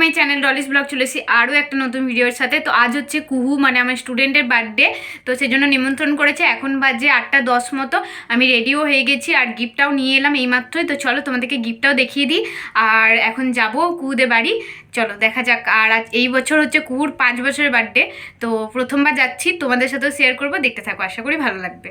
মাই channel Dolly's blog চলে এসেছি আরও একটা নতুন ভিডিওর সাথে। তো আজ হচ্ছে কুহু মানে আমার স্টুডেন্টের বার্থডে তো সেজন্য নিমন্ত্রণ করেছে। এখন বাজে আটটা দশ মতো। আমি রেডিও হয়ে গেছি আর গিফটটাও নিয়ে এলাম এইমাত্রই তো চলো তোমাদেরকে গিফটটাও দেখিয়ে দিই। আর এখন যাব কুহুদের বাড়ি। চলো দেখা যাক। আর আজ এই বছর হচ্ছে কুহুর পাঁচ বছরের বার্থডে তো প্রথমবার যাচ্ছি। তোমাদের সাথেও শেয়ার করব। দেখতে থাকো। আশা করি ভালো লাগবে।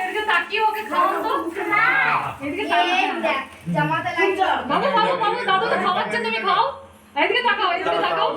তাকিয়ে ওকে খাওয়ান তো এদিকে বাবু বাবু বাবু দাদু তো খাওয়াচ্ছে তুমি খাও। এদিকে তাকাও এদিকে তাকাও।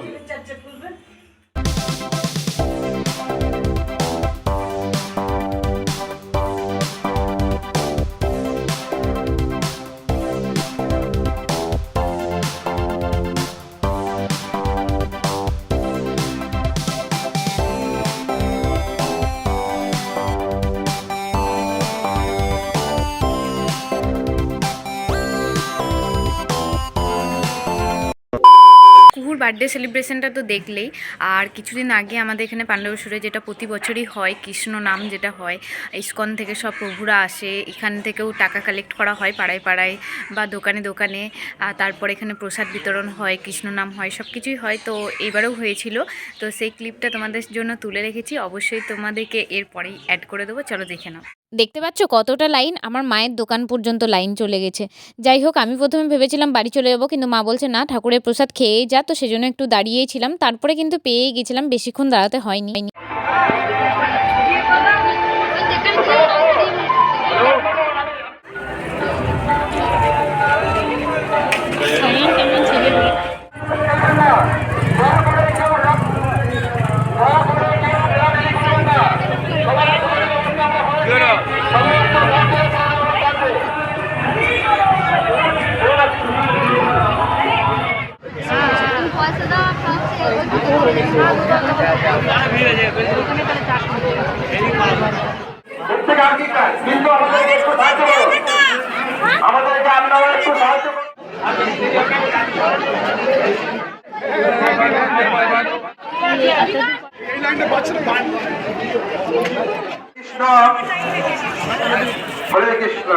বার্থডে সেলিব্রেশনটা তো দেখলেই। আর কিছুদিন আগে আমাদের এখানে পাণ্ডবসুরে যেটা প্রতি বছরই হয়, কৃষ্ণ নাম যেটা হয়, ইস্কন থেকে সব প্রভুরা আসে, এখান থেকেও টাকা কালেক্ট করা হয় পাড়ায় পাড়ায় বা দোকানে দোকানে। তারপর এখানে প্রসাদ বিতরণ হয়, কৃষ্ণ নাম হয়, সব কিছুই হয়। তো এবারেও হয়েছিল। তো সেই ক্লিপটা তোমাদের জন্য তুলে রেখেছি। অবশ্যই তোমাদেরকে এরপরেই অ্যাড করে দেবো। চলো দেখে নাও। দেখতে পাচ্ছ কতটা লাইন? আমার মায়ের দোকান পর্যন্ত লাইন চলে গেছে। যাই হোক, আমি প্রথমে ভেবেছিলাম বাড়ি চলে যাব, কিন্তু মা বলছে, না, ঠাকুরের প্রসাদ খেয়েই যা। তো সেজন্য একটু দাঁড়িয়েই ছিলাম। তারপরে কিন্তু পেয়েই গেছিলাম, বেশিক্ষণ দাঁড়াতে হয়নি। কৃষ্ণ হরে কৃষ্ণ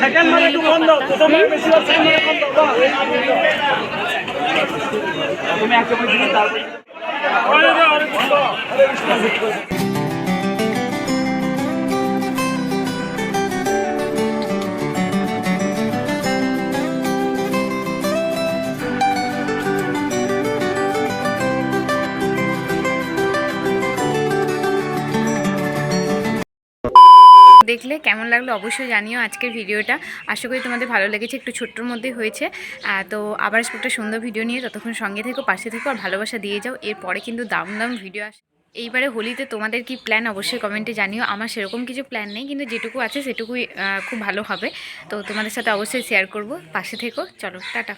সেকেন্ড মানে একটু বন্ধ প্রথমে বেশি। তুমি একটা তারপরে দেখলে কেমন লাগল অবশ্যই জানিও আজকের ভিডিওটা। আশা করি তোমাদের ভালো লেগেছে, একটু ছোট্টর মধ্যে হয়েছে। তো আবার একটা সুন্দর ভিডিও নিয়ে ততক্ষণ সঙ্গে থেকো, পাশে থেকো আর ভালোবাসা দিয়ে যাও। এরপরে কিন্তু দাম দাম ভিডিও আস এইবারে হোলিতে তোমাদের কি প্ল্যান অবশ্যই কমেন্টে জানিও। আমার সেরকম কিছু প্ল্যান নেই, কিন্তু যেটুকু আছে সেটুকুই খুব ভালো হবে। তো তোমাদের সাথে অবশ্যই শেয়ার করব। পাশে থেকো, চলো, টাটা।